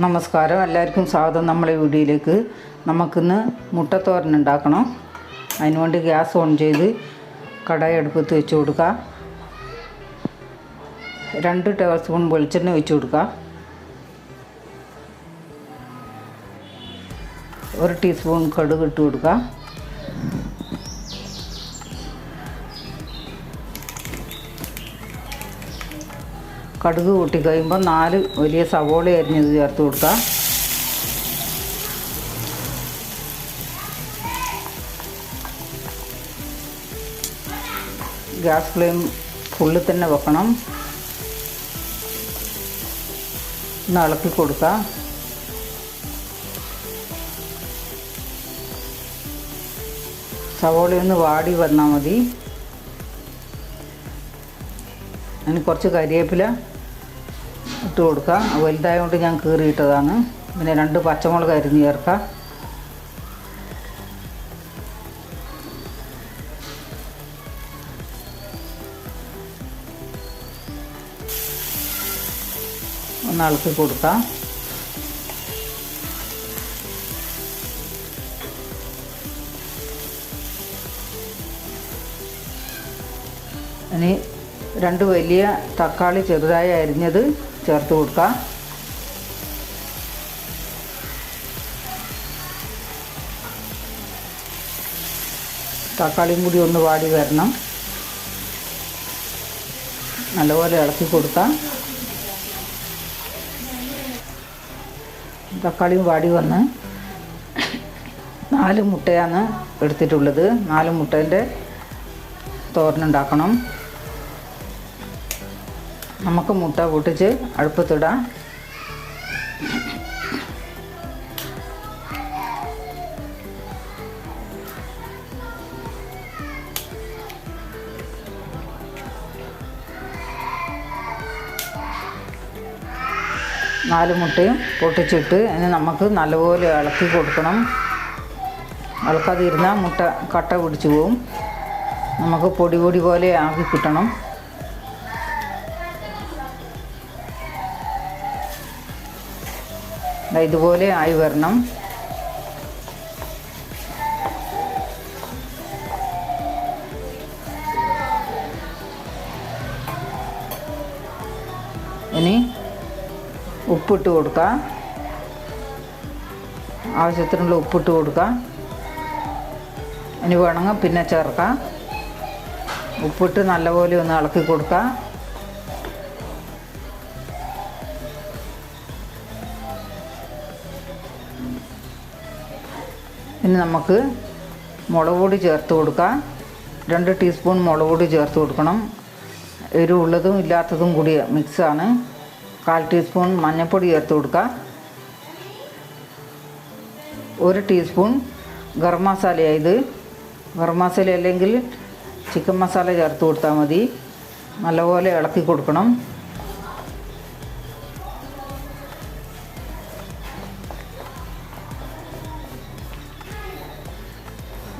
നമസ്കാരം. എല്ലാവർക്കും സ്വാഗതം നമ്മളെ വീഡിയോയിലേക്ക്. നമുക്കിന്ന് മുട്ടത്തോരൻ ഉണ്ടാക്കണം. അതിനുവേണ്ടി ഗ്യാസ് ഓൺ ചെയ്ത് കടായി അടുപ്പത്ത് വെച്ച് കൊടുക്കുക. രണ്ട് ടേബിൾ സ്പൂൺ വെളിച്ചെണ്ണ ഒഴിച്ച് കൊടുക്കുക. ഒരു ടീസ്പൂൺ കടുക് ഇട്ട് കൊടുക്കുക. കടുക് കൂട്ടി കഴിയുമ്പോൾ നാല് വലിയ സവോള അരിഞ്ഞത് ചേർത്ത് കൊടുക്കുക. ഗ്യാസ് ഫ്ലെയിം ഫുള്ളിൽ തന്നെ വെക്കണം. ഒന്ന് ഇളക്കി കൊടുക്കുക. സവോളയൊന്ന് വാടി വന്നാൽ മതി. അതിന് കുറച്ച് കരിവേപ്പില ഇട്ട് കൊടുക്കുക. വലുതായതുകൊണ്ട് ഞാൻ കീറിയിട്ടതാണ്. പിന്നെ രണ്ട് പച്ചമുളക് അരിഞ്ഞ് ചേർക്കുക. ഒന്ന് ഇളക്കി കൊടുക്കാം ഇനി രണ്ട് വലിയ തക്കാളി ചെറുതായി അരിഞ്ഞത് ചേർത്ത് കൊടുക്കുക തക്കാളിയും കൂടി ഒന്ന് വാടി വരണം. നല്ലപോലെ ഇളക്കി കൊടുക്കാം. തക്കാളിയും വാടി വന്ന് നാല് മുട്ടയാണ് എടുത്തിട്ടുള്ളത്. നാല് മുട്ടേന്റെ തോരനുണ്ടാക്കണം. നമുക്ക് മുട്ട പൊട്ടിച്ച് അടുപ്പത്തിടാം. നാല് മുട്ടയും പൊട്ടിച്ചിട്ട് അതിന് നമുക്ക് നല്ലപോലെ ഇളക്കി കൊടുക്കണം. ഇളക്കാതിരുന്നാൽ മുട്ട കട്ട പിടിച്ചു പോവും. നമുക്ക് പൊടി പൊടി പോലെ ആക്കി കിട്ടണം. ഇതുപോലെ ആയി വരണം. ഇനി ഉപ്പിട്ട് കൊടുക്കുക ആവശ്യത്തിനുള്ള ഉപ്പിട്ട് കൊടുക്കുക ഇനി വേണമെങ്കിൽ പിന്നെ ചേർക്കാം. ഉപ്പിട്ട് നല്ലപോലെ ഒന്ന് ഇളക്കി കൊടുക്കുക ഇനി നമുക്ക് മുളക് പൊടി ചേർത്ത് കൊടുക്കാം. രണ്ട് ടീസ്പൂൺ മുളക് പൊടി ചേർത്ത് കൊടുക്കണം. എരിവുള്ളതും ഇല്ലാത്തതും കൂടി മിക്സാണ് കാൽ ടീസ്പൂൺ മഞ്ഞൾപ്പൊടി ചേർത്ത് കൊടുക്കുക ഒരു ടീസ്പൂൺ ഗരം മസാലയായത് ഗരം മസാല അല്ലെങ്കിൽ ചിക്കൻ മസാല ചേർത്ത് കൊടുത്താൽ മതി. നല്ലപോലെ ഇളക്കി കൊടുക്കണം.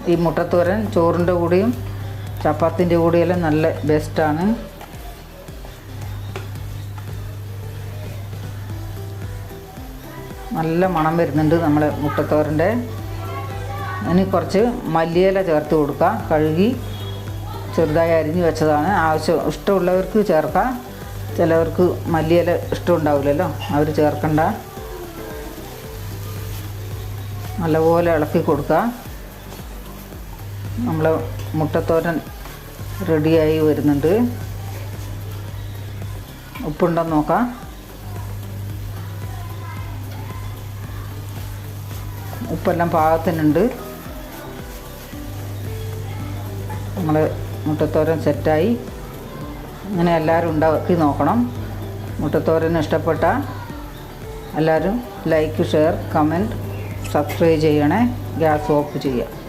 ഈ മുട്ടത്തോരൻ ചോറിന്റെ കൂടെയും ചപ്പാത്തിന്റെ കൂടെയെല്ലാം നല്ല ബെസ്റ്റാണ് നല്ല മണം വരുന്നുണ്ട് നമ്മളെ മുട്ടത്തോരന്റെ. ഇനി കുറച്ച് മല്ലിയില ചേർത്ത് കൊടുക്കുക. കഴുകി ചെറുതായി അരിഞ്ഞ് വെച്ചതാണ്. ആവശ്യം ഇഷ്ടമുള്ളവർക്ക് ചേർക്കാം. ചിലവർക്ക് മല്ലിയില ഇഷ്ടമുണ്ടാവില്ലല്ലോ അവർ ചേർക്കണ്ട. നല്ലപോലെ ഇളക്കി കൊടുക്കുക. നമ്മൾ മുട്ടത്തോരൻ റെഡിയായി വരുന്നുണ്ട്. ഉപ്പുണ്ടെന്ന് നോക്കാം. ഉപ്പെല്ലാം പാകത്തിനുണ്ട്. നമ്മൾ മുട്ടത്തോരൻ സെറ്റായി. അങ്ങനെ എല്ലാവരും ഉണ്ടാക്കി നോക്കണം. മുട്ടത്തോരൻ ഇഷ്ടപ്പെട്ട എല്ലാവരും ലൈക്ക് ഷെയർ കമന്റ് സബ്സ്ക്രൈബ് ചെയ്യണേ. ഗ്യാസ് ഓഫ് ചെയ്യാം.